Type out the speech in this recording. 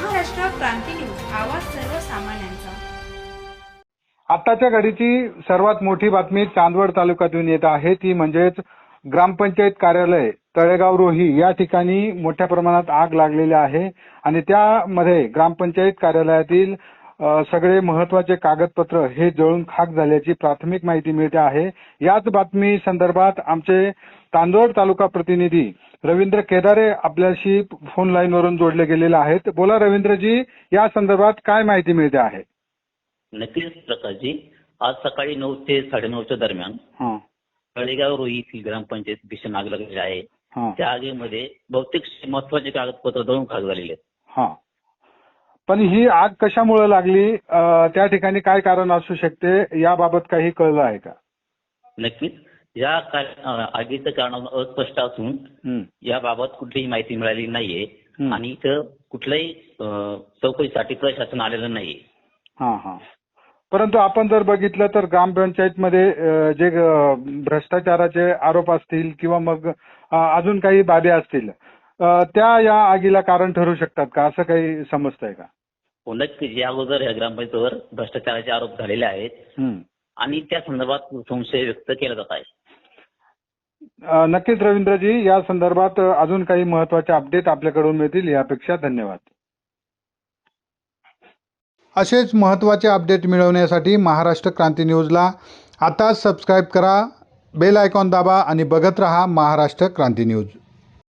क्रांती news आवाज सर्वसामान्यांचा. आताच्या घडीची सर्वात मोठी बातमी चांदवड तालुक्यातून येत आहे. ती म्हणजेच ग्रामपंचायत कार्यालय तळेगाव रोही या ठिकाणी मोठ्या प्रमाणात आग लागलेली आहे. आणि त्यामध्ये ग्रामपंचायत कार्यालयातील सगळे महत्त्वाचे कागदपत्र हे जळून खाक झाल्याची प्राथमिक माहिती मिळते आहे. याच बातमी संदर्भात आमचे तांदोड तालुका प्रतिनिधी रवींद्र केदारे आपल्याशी फोन लाईनवरून जोडले गेलेले आहेत. बोला रवींद्रजी या संदर्भात काय माहिती मिळते आहे? नक्कीच प्रकाशजी. आज सकाळी नऊ ते साडेनऊच्या दरम्यान तळेगाव रोही ग्रामपंचायत भीषण आग लागलेली आहे त्या आगीमध्ये बहुतेक महत्त्वाचे कागदपत्र जळून खाक झालेले आहेत. पण ही आग कशामुळे लागली? त्या ठिकाणी काय कारण असू शकते? याबाबत काही कळलं आहे का? नक्कीच. या आगीचं कारण अस्पष्ट असून. याबाबत कुठलीही माहिती मिळाली नाहीये. आणि इथं कुठल्याही चौकशीसाठी प्रशासन आलेलं नाहीये. हा हा. परंतु आपण जर बघितलं तर ग्रामपंचायतमध्ये जे भ्रष्टाचाराचे आरोप असतील किंवा मग अजून काही बाबी असतील त्या या आगीला कारण ठरू शकतात का? असं काही समजतंय का? नक्कीच या अगोदर या ग्रामपंचायतीवर भ्रष्टाचाराचे आरोप झालेले आहेत हं. आणि त्या संदर्भात संशय व्यक्त केला जात आहे. अ, नक्कीच रवींद्रजी या संदर्भात अजून काही महत्त्वाचे अपडेट आपल्याकडून मिळतील यापेक्षा धन्यवाद. असेच महत्त्वाचे अपडेट मिळवण्यासाठी महाराष्ट्र क्रांती न्यूजला आताच सबस्क्राईब करा बेल आयकॉन दाबा आणि बघत रहा महाराष्ट्र क्रांती न्यूज.